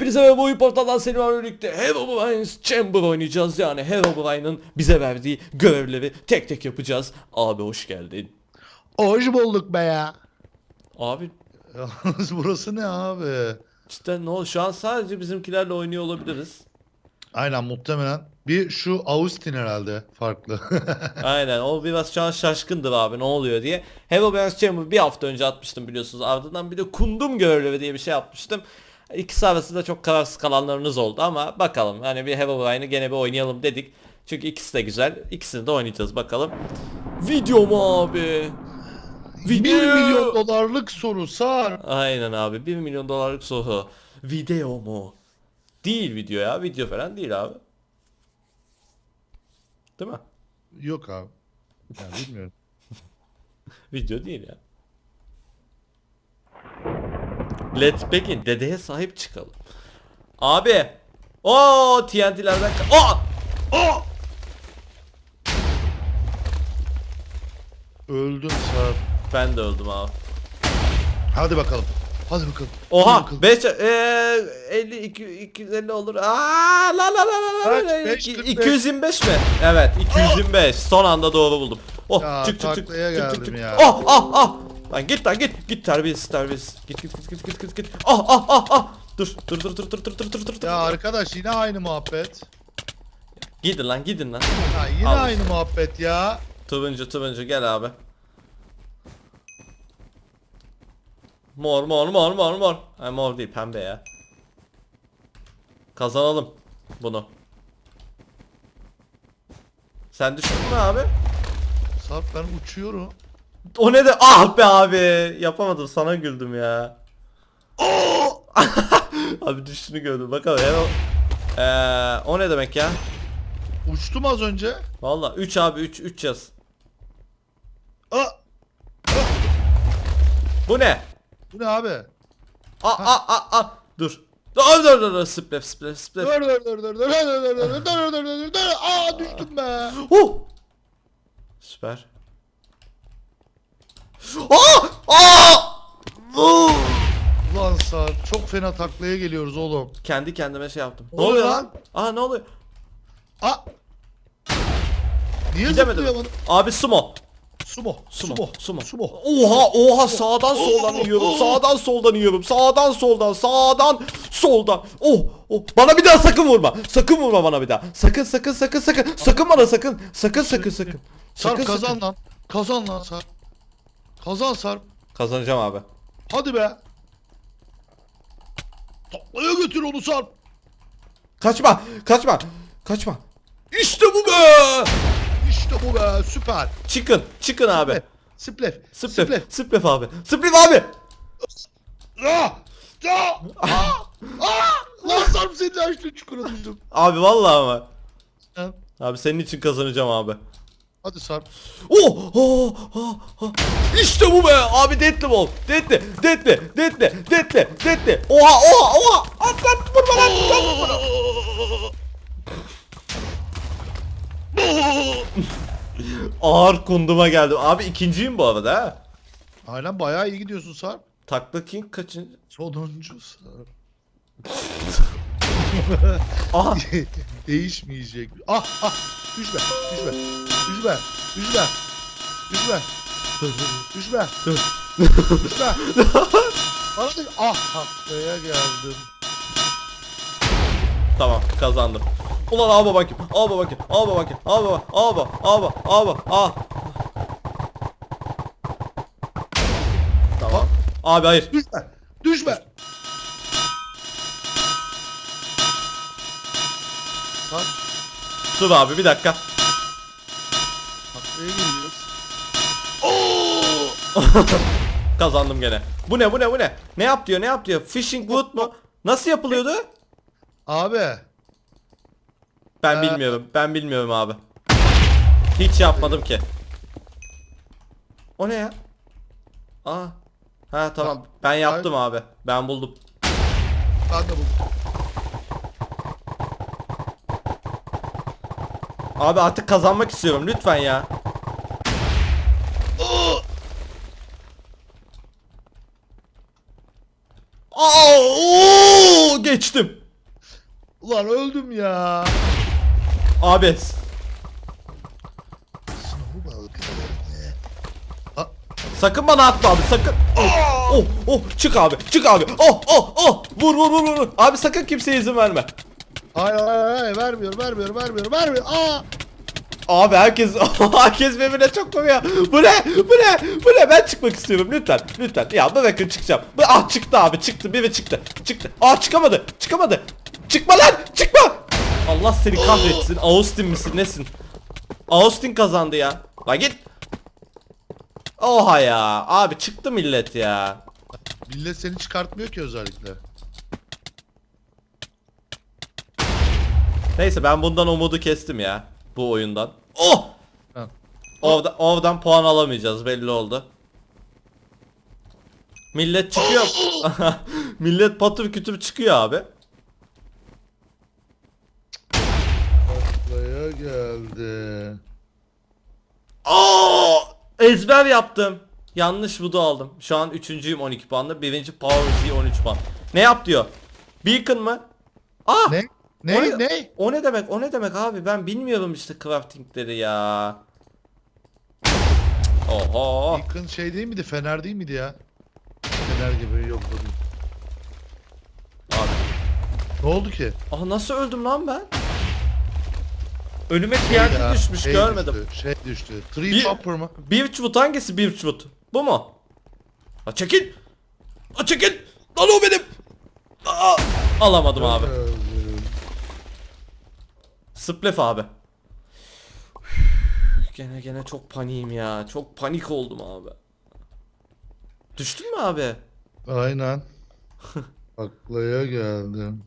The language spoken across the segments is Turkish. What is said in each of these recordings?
Hepinize merhaba oyun portaldan seninle birlikte Herobrine's Chamber oynayacağız yani Herobrine'ın bize verdiği görevleri tek tek yapacağız. Abi hoş geldin. Hoş bulduk be ya. Abi Yalnız burası ne abi? cidden ne oldu? Şu an sadece bizimkilerle oynuyor olabiliriz. Aynen muhtemelen. Bir şu Austin herhalde farklı. Aynen o biraz şu an şaşkındır abi ne oluyor diye. Herobrine's Chamber bir hafta önce atmıştım biliyorsunuz. Ardından bir de kundum görevleri diye bir şey yapmıştım. İkisi arasında çok kararsız kalanlarınız oldu ama bakalım. Hani bir Herobrine'ı gene bir oynayalım dedik. Çünkü ikisi de güzel. İkisini de oynayacağız bakalım. Video mu abi? 1 milyon dolarlık soru sar. Aynen abi 1 milyon dolarlık soru. Video mu? Değil video ya. Video falan değil abi. Değil mi? Yok abi. Ya bilmiyorum. Video değil ya. Let's begin. Dedeye sahip çıkalım. Abi. O TNT'lerden ka- Aa! Aa! Öldüm sar. Ben de öldüm abi. Hadi bakalım. Hadi bakalım. Hadi Oha bakalım. 5 eee 50 2 250 olur. Aa la la la la la. Kaç? la. Beş, İki- kırk beş. 225 mi? Evet 225. Son anda doğru buldum. Oh Ya, çık çık çık. taklaya çık, çık, geldim çık. ya. Oh ah ah. Lan git lan git. Git terbiyesiz terbiyesiz. Git git git git git git git. Ah ah ah ah. Dur dur dur dur dur dur dur dur dur. Ya arkadaş yine aynı muhabbet. Gidin lan gidin lan. Ya yine Al. aynı muhabbet ya. Turuncu turuncu gel abi. Mor mor mor mor mor. Ha, mor değil pembe ya. Kazanalım bunu. Sen düştün mü abi? Sarp ben uçuyorum. O ne de ah be abi yapamadım sana güldüm ya. abi düştüğünü gördüm bakalım hemen. Ee, o ne demek ya? Uçtum az önce. Valla 3 abi 3 3 yaz. Aa! Bu ne? Bu ne abi? A a a a dur. Dur dur dur dur splef splef splef. Dur dur dur dur dur dur dur dur dur dur dur dur Aa düştüm be. Oh! Süper. Aa! Aa! Ulan Sarp çok fena taklaya geliyoruz oğlum. Kendi kendime şey yaptım. Ne oluyor lan? Aa ne oluyor? Aa! Niye Gidemedim. zıplayamadım? Abi sumo. Sumo. Sumo. Sumo. Sumo. Sumo. Oha oha sağdan soldan yiyorum. Sağdan soldan yiyorum. Sağdan soldan sağdan soldan. Oh oh bana bir daha sakın vurma. Sakın vurma bana bir daha. Sakın sakın sakın sakın. Sakın bana sakın. Sakın sakın sakın. Sarp Sakın, kazan sakın. lan. Kazan lan Sarp. Kazan Sarp. Kazanacağım abi. Hadi be. Taklaya götür onu Sarp. Kaçma. Kaçma. Kaçma. İşte bu be. İşte bu be süper. Çıkın. Çıkın abi. Splef. Splef. Splef abi. Splef abi. Ah! Ah! Ah! Ah! Lan Sarp seni açtı çukura düştüm. Abi vallahi ama. Abi senin için kazanacağım abi. Hadi Sarp. Oh, oh, oh, oh. İşte bu be abi deadly ball. Deadly, deadly, deadly, deadly, deadly. Oha, oha, oha. Atlat vurma lan. Atlat vurma. Ağır kunduma geldim. Abi ikinciyim bu arada ha. Aynen bayağı iyi gidiyorsun Sarp. Takla King kaçıncı? Sonuncu Sarp. Aha. Değişmeyecek. Ah ah. Üzme. Üzme. Üzme. Üzme. Üzme. Üzme. Üzme. Bana da ah haftaya geldim. Tamam kazandım. Ulan alma bakayım. Alma bakayım. Alma bakayım. Alma. Alma. Alma. Alma. Ah. Tamam. Abi hayır. Düşme. Düşme. Lan Dur abi bir dakika. taklaya geliyoruz. Kazandım gene. Bu ne bu ne bu ne? Ne yap diyor ne yap diyor? Fishing wood mu? Nasıl yapılıyordu? Abi. Ben Ee, bilmiyorum. Ben bilmiyorum abi. Hiç yapmadım ki. O ne ya? Aa. Ha tamam. Ben yaptım abi. Ben buldum. Ben de buldum. Abi artık kazanmak istiyorum lütfen ya. Aa, oo, geçtim. Ulan öldüm ya. Abi sakın bana atma abi sakın. Oh oh, oh çık abi çık abi. Oh oh oh vur vur vur vur. Abi sakın kimseye izin verme. Hayır hayır hayır vermiyor vermiyor vermiyor vermiyor. Aa! Abi herkes herkes birbirine çok koyuyor. Bu ne? Bu ne? Bu ne? Ben çıkmak istiyorum lütfen. Lütfen. Ya bırakın çıkacağım. Bu- Ah çıktı abi çıktı. Biri çıktı. Çıktı. Ah çıkamadı. Çıkamadı. Çıkma lan. Çıkma. Allah seni kahretsin. Austin misin? Nesin? Austin kazandı ya. Lan git. Oha ya. Abi çıktı millet ya. Millet seni çıkartmıyor ki özellikle. Neyse ben bundan umudu kestim ya. Bu oyundan. Oh! Ha. Orada, oradan puan alamayacağız belli oldu. Millet çıkıyor. Millet patır kütür çıkıyor abi. Buraya geldi. Aa! Ezber yaptım. Yanlış vudu aldım. Şu an üçüncüyüm 12 puanla. Birinci Power Z 13 puan. Ne yap diyor? Beacon mı? Aa! Ne? O Ne? ne- Ne? O ne demek? O ne demek abi? Ben bilmiyorum işte craftingleri ya. Oho. Beacon şey değil miydi? Fener değil miydi ya? Fener gibi yok bu değil. Abi. Ne oldu ki? Aa nasıl öldüm lan ben? Önüme TNT Ya, düşmüş şey görmedim. Düştü, şey düştü. Tree Bir- topper mı? Birchwood hangisi Birchwood? Bu mu? Ha çekil. Ha çekil. Lan o benim. Aa, alamadım abi. Splef abi. Üf, Gene gene çok paniğim ya. Çok panik oldum abi. Düştün mü abi? Aynen. Aklaya geldim.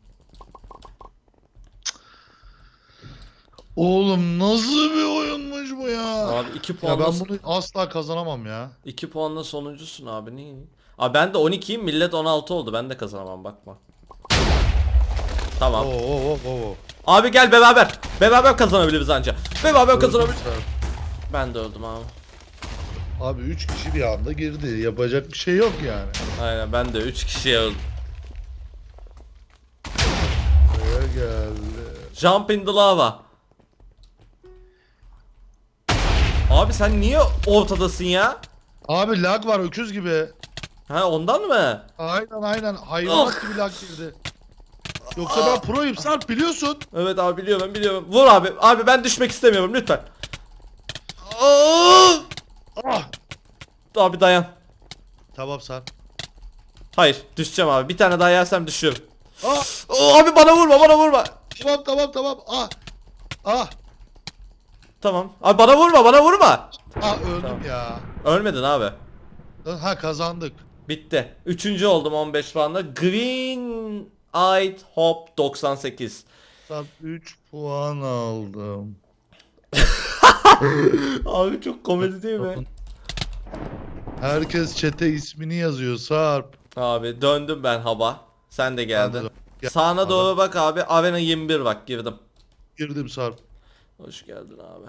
Oğlum nasıl bir oyunmuş bu ya? Abi 2 ya puanla, ben bunu asla kazanamam ya. 2 puanla sonuncusun abi. Ne? Abi ben de 12'yim millet 16 oldu. Ben de kazanamam bakma. Tamam. Oo oo oo oo. Abi gel beraber. Beraber kazanabiliriz anca. Beraber kazanabiliriz. Ben de öldüm abi. Abi 3 kişi bir anda girdi. Yapacak bir şey yok yani. Aynen ben de 3 kişiye öldüm. Buraya geldi. Jump in the lava. Abi sen niye ortadasın ya? Abi lag var öküz gibi. Ha ondan mı? Aynen aynen hayvanat Ah. gibi lag girdi. Yoksa ben proyum Sarp biliyorsun. Evet abi biliyorum ben biliyorum. Vur abi. Abi ben düşmek istemiyorum lütfen. Aa! Ah. Abi dayan. Tamam Sarp. Hayır düşeceğim abi. Bir tane daha yersem düşüyorum. Ah. Oo, abi bana vurma bana vurma. Tamam tamam tamam. Ah. Ah. Tamam. Abi bana vurma bana vurma. Ah öldüm Tamam. ya. Ölmedin abi. Ha kazandık. Bitti. Üçüncü oldum 15 puanla. Green Eyed Hop 98. Sarp 3 puan aldım. Abi çok komedi değil mi? Herkes çete ismini yazıyor Sarp. Abi döndüm ben hava. Sen de geldin. Gel- Sağına doğru bak abi. Arena 21 bak girdim. Girdim Sarp. Hoş geldin abi.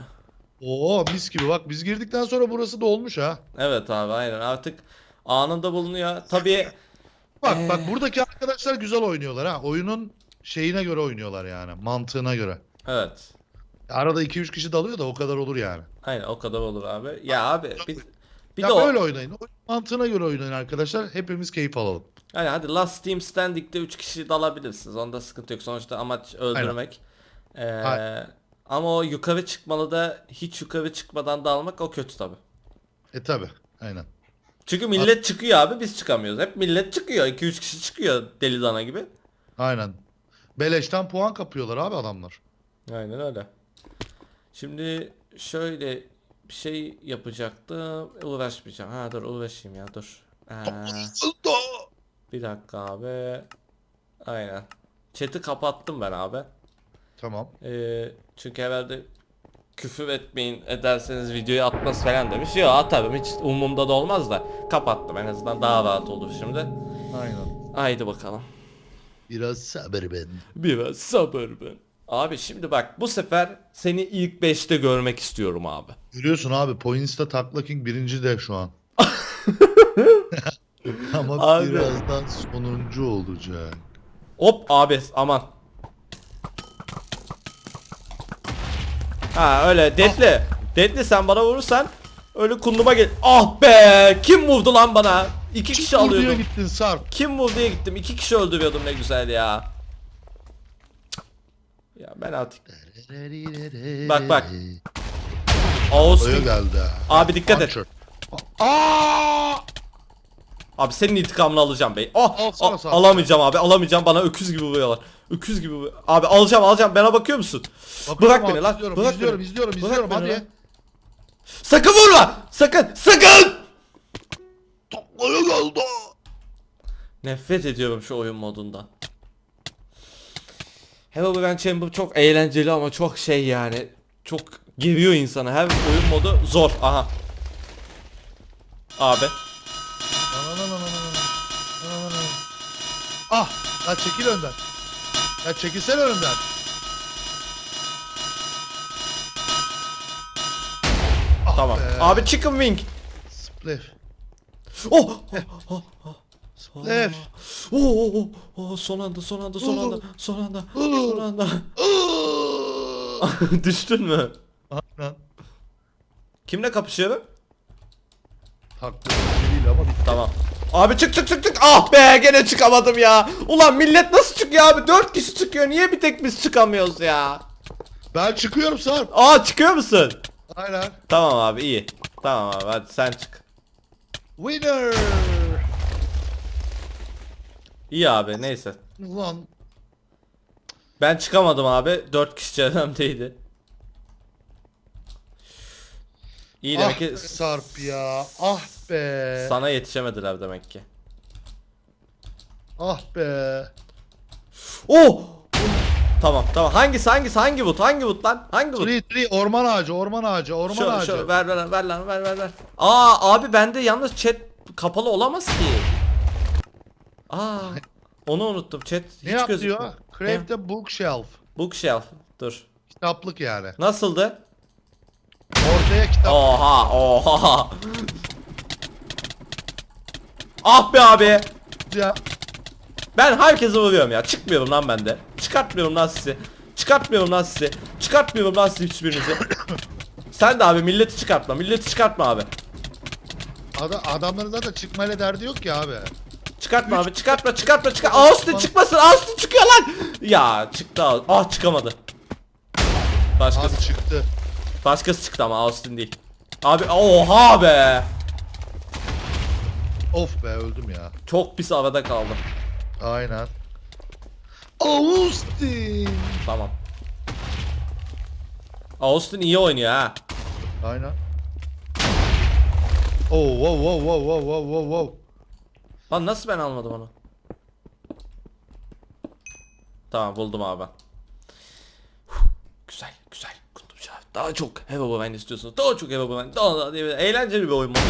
Oo mis gibi bak biz girdikten sonra burası da olmuş ha. Evet abi aynen artık anında bulunuyor. Tabii Bak Ee. bak buradaki arkadaşlar güzel oynuyorlar ha. Oyunun şeyine göre oynuyorlar yani. Mantığına göre. evet. Arada 2-3 kişi dalıyor da o kadar olur yani. Aynen o kadar olur abi. Ya abi bir, bir ya de o. böyle oynayın. Oyun mantığına göre oynayın arkadaşlar. Hepimiz keyif alalım. Yani hadi Last Team Standing'de 3 kişi dalabilirsiniz. Onda sıkıntı yok. Sonuçta amaç öldürmek. Ee, Aynen. ama o yukarı çıkmalı da hiç yukarı çıkmadan dalmak o kötü tabi. E tabi. Aynen. Çünkü millet çıkıyor abi biz çıkamıyoruz. Hep millet çıkıyor. 2-3 kişi çıkıyor deli dana gibi. Aynen. Beleşten puan kapıyorlar abi adamlar. Aynen öyle. Şimdi şöyle bir şey yapacaktım. Uğraşmayacağım. Ha dur uğraşayım ya dur. Ee, bir dakika abi. Aynen. Chat'i kapattım ben abi. Tamam. Ee, çünkü herhalde küfür etmeyin ederseniz videoyu atmaz falan demiş. Yok atarım hiç umurumda da olmaz da kapattım en azından daha rahat olur şimdi. Aynen. Haydi bakalım. Biraz sabır ben. Biraz sabır ben. Abi şimdi bak bu sefer seni ilk 5'te görmek istiyorum abi. Görüyorsun abi Points'ta Takla King birinci de şu an. Ama Abi. birazdan sonuncu olacak. Hop abi aman. Ha öyle Deadly. Deadly sen bana vurursan öyle kunduma gel. Ah be! Kim vurdu lan bana? İki kişi alıyordum. gittin Sarp. Kim vurdu diye gittim. İki kişi öldürüyordum ne güzel ya. Ya ben artık. Bak, bak. Austin. geldi. Abi dikkat et. Aa! Abi senin intikamını alacağım bey. Oh, Alsana a- sen. alamayacağım abi alamayacağım bana öküz gibi vuruyorlar. Öküz gibi vuruyor. Abi alacağım alacağım bana bakıyor musun? Bakıyorum Bırak abi, beni lan. izliyorum, Bırak izliyorum, beni. izliyorum, Bırak izliyorum, beni hadi. lan. Sakın vurma! Sakın! Sakın! Taklaya geldi. Nefret ediyorum şu oyun modundan. Ben Chamber çok eğlenceli ama çok şey yani. Çok geriyor insanı. Her oyun modu zor. Aha. Abi. Ah! Ya çekil önden. Ya çekilsene önden. Ah Tamam. be. Abi chicken wing. Spliff. Oh! oh, oh, Spliff. oh, oh, oh, oh, son anda son anda son anda son anda son anda. Düştün mü? Aynen. Kimle kapışıyorum? Taklı değil ama. Tamam. Abi çık çık çık çık. Ah be gene çıkamadım ya. Ulan millet nasıl çıkıyor abi? 4 kişi çıkıyor. Niye bir tek biz çıkamıyoruz ya? Ben çıkıyorum Sarp. Aa çıkıyor musun? Aynen. Tamam abi iyi. Tamam abi hadi sen çık. Winner. İyi abi neyse. Ulan Ben çıkamadım abi. 4 kişi çevremdeydi. İyi ah demek be ki Sarp ya. Ah be. sana yetişemediler demek ki. Ah be. Oh! Tamam tamam. Hangisi hangisi hangi but? Hangi but lan? Hangi but? Tree tree orman ağacı orman ağacı orman Şu, ağacı. şu, ver ver ver lan ver ver ver. Aa abi bende yalnız chat kapalı olamaz ki. Aa onu unuttum chat hiç ne yap gözükmüyor. diyor? Craft a bookshelf. Bookshelf dur. Kitaplık yani. Nasıldı? Kitap. Oha oha. ah be abi. Ya. Ben herkese vuruyorum ya. Çıkmıyorum lan bende. Çıkartmıyorum lan sizi. Çıkartmıyorum lan sizi. Çıkartmıyorum lan sizi hiçbirinizi. Sen de abi milleti çıkartma. Milleti çıkartma abi. Ada adamların zaten çıkmayla derdi yok ki abi. Çıkartma abi çıkartma çıkartma çıkar. Austin çıkmasın Austin çıkıyor lan. Ya çıktı Ah çıkamadı. Başkası Abi çıktı. Başkası çıktı ama Austin değil. Abi oha be. Of be öldüm ya. Çok pis havada kaldım. Aynen. Austin. Tamam. Austin iyi oynuyor ha. Aynen. Oh wow wow wow wow wow wow wow. Lan nasıl ben almadım onu? Tamam buldum abi. ben. Güzel güzel. Daha çok Heva Boven istiyorsunuz. Daha çok Heva Boven. Daha, daha, daha, eğlenceli bir oyun modu.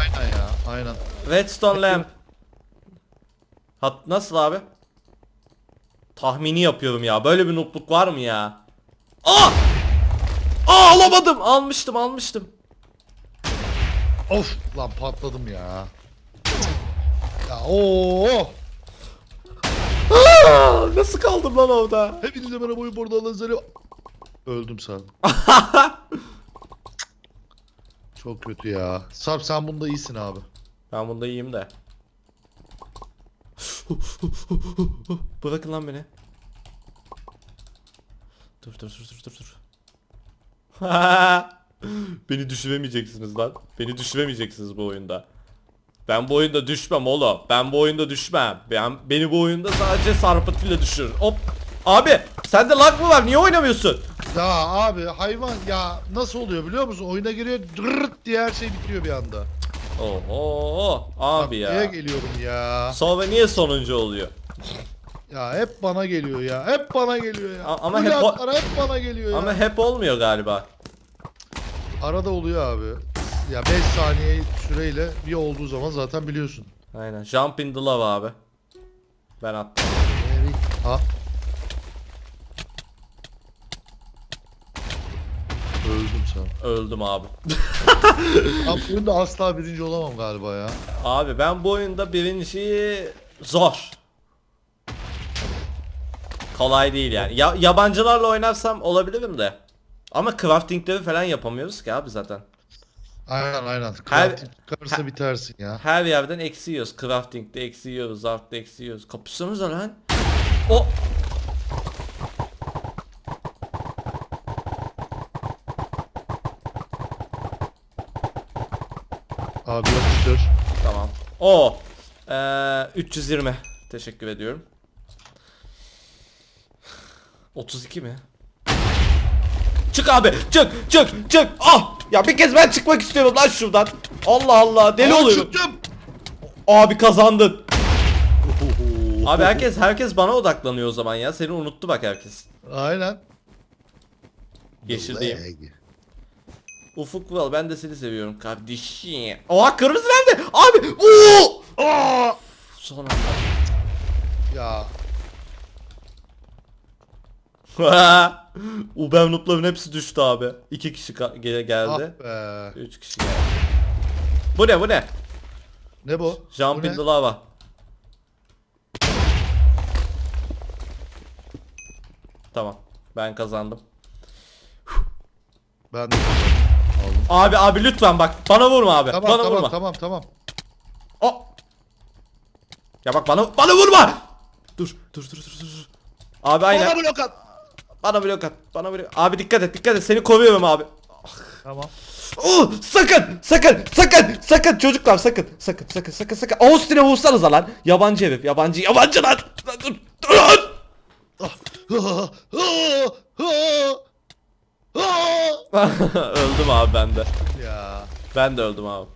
Aynen ya aynen. Redstone Lamp. Hat nasıl abi? Tahmini yapıyorum ya. Böyle bir noobluk var mı ya? Aa! Aa alamadım. Almıştım almıştım. Of lan patladım ya. Ya oo. Aa, nasıl kaldım lan orada? Hepinize merhaba oyun burada lazeri. Öldüm sen. Çok kötü ya. Sarp sen bunda iyisin abi. Ben bunda iyiyim de. Bırakın lan beni. Dur dur dur dur dur dur. beni düşüremeyeceksiniz lan. Beni düşüremeyeceksiniz bu oyunda. Ben bu oyunda düşmem oğlum. Ben bu oyunda düşmem. Ben beni bu oyunda sadece sarpıtıyla düşürür. Hop. Abi sende lag mı var? Niye oynamıyorsun? Ya abi hayvan ya nasıl oluyor biliyor musun? Oyuna giriyor dırırt diye her şey bitiyor bir anda. Oho abi Taklaya ya. geliyorum ya. Sonra niye sonuncu oluyor? Ya hep bana geliyor ya. Hep bana geliyor ya. A- ama Bu hep o- laflar hep bana geliyor ya. Ama hep olmuyor galiba. Arada oluyor abi. Ya 5 saniye süreyle bir olduğu zaman zaten biliyorsun. Aynen. Jump in the lava abi. Ben attım. Ha. Öldüm sen. Öldüm abi. Ben bu oyunda asla birinci olamam galiba ya. abi ben bu oyunda birinci zor. Kolay değil yani. Ya, yabancılarla oynarsam olabilirim de. Ama craftingleri falan yapamıyoruz ki abi zaten. Aynen aynen. Her- Crafting çıkarsa bitersin ya. Her yerden eksi yiyoruz. Crafting'de eksi yiyoruz, Art'ta eksi yiyoruz. Lan. O Abi yapıştır. tamam. O ee, 320. Teşekkür ediyorum. 32 mi? Çık abi çık çık çık ah ya bir kez ben çıkmak istiyorum lan şuradan Allah Allah deli Aa, oluyorum Çıktım. abi kazandın abi herkes herkes bana odaklanıyor o zaman ya seni unuttu bak herkes Aynen. Yeşildeyim. Ufuk Vural ben de seni seviyorum kardeşim. Oha kırmızı nerede? Abi! Oo! Aa! Son Ya anda. Uber noob'ların hepsi düştü abi. İki kişi ka- gele ah geldi. be. Üç kişi geldi. Bu ne bu ne? Ne bu? Jump Bu in ne? the lava. Tamam. Ben kazandım. Ben de. Abi abi lütfen bak. Bana vurma abi. Tamam bana tamam vurma. tamam tamam. O. Ya bak bana bana vurma. Dur dur dur dur dur. Abi aynen. Bana blok at. Bana blok at. Bana blok. Abi dikkat et dikkat et. Seni koruyorum abi. Tamam. Oh, sakın sakın sakın sakın çocuklar sakın sakın sakın sakın sakın Austin'e vursanıza lan yabancı herif yabancı yabancı lan dur dur öldüm abi ben de. Ya. ben de öldüm abi.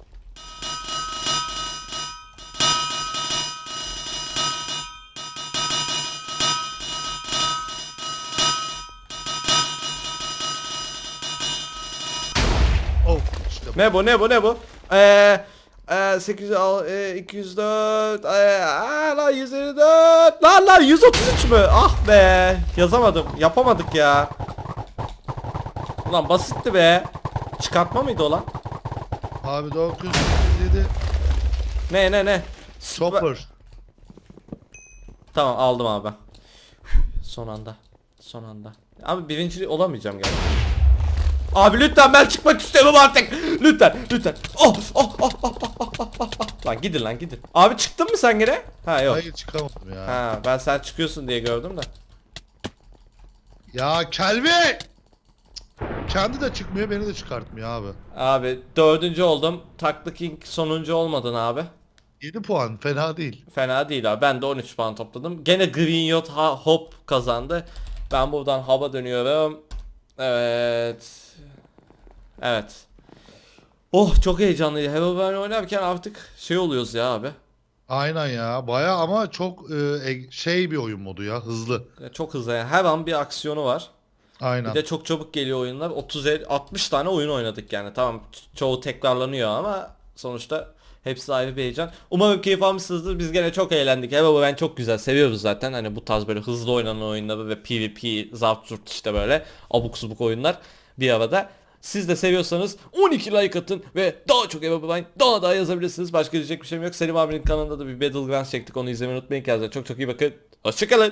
Oh işte bu. ne bu ne bu ne bu? Eee eee 800 al eee, 204 eee aa, lan 154 lan lan 133 mü? Ah be yazamadım yapamadık ya Ulan basitti be çıkartma mıydı o lan Abi 937 Ne ne ne? Chopper. Tamam aldım abi ben. Son anda. Son anda. Abi birinci olamayacağım gerçekten. Abi lütfen ben çıkmak istiyorum artık. Lütfen lütfen. Oh oh oh oh oh oh oh oh, oh. Lan gidin lan gidin. Abi çıktın mı sen gene? Ha yok. Hayır çıkamadım ya. Ha ben sen çıkıyorsun diye gördüm de. Ya Kelbi! Kendi de çıkmıyor beni de çıkartmıyor abi. Abi dördüncü oldum. Taklı King sonuncu olmadın abi. 7 puan fena değil. Fena değil abi. Ben de 13 puan topladım. Gene Green Yacht Hop kazandı. Ben buradan hava dönüyorum. Evet. Evet. Oh çok heyecanlıydı. Herobrine oynarken artık şey oluyoruz ya abi. Aynen ya baya ama çok e, e- şey bir oyun modu ya hızlı. Çok hızlı yani. Her an bir aksiyonu var. Aynen. Bir de çok çabuk geliyor oyunlar. 30 el- 60 tane oyun oynadık yani. Tamam ço- çoğu tekrarlanıyor ama sonuçta hepsi ayrı bir heyecan. Umarım keyif almışsınızdır. Biz gene çok eğlendik. Herobrine çok güzel. Seviyoruz zaten. Hani bu tarz böyle hızlı oynanan oyunları ve PvP, Zarturt işte böyle abuk subuk oyunlar bir arada. Siz de seviyorsanız 12 like atın ve daha çok Herobrine daha daha yazabilirsiniz. Başka diyecek bir şeyim yok. Selim abinin kanalında da bir Battlegrounds çektik. Onu izlemeyi unutmayın kendinize. Çok çok iyi bakın. Hoşçakalın.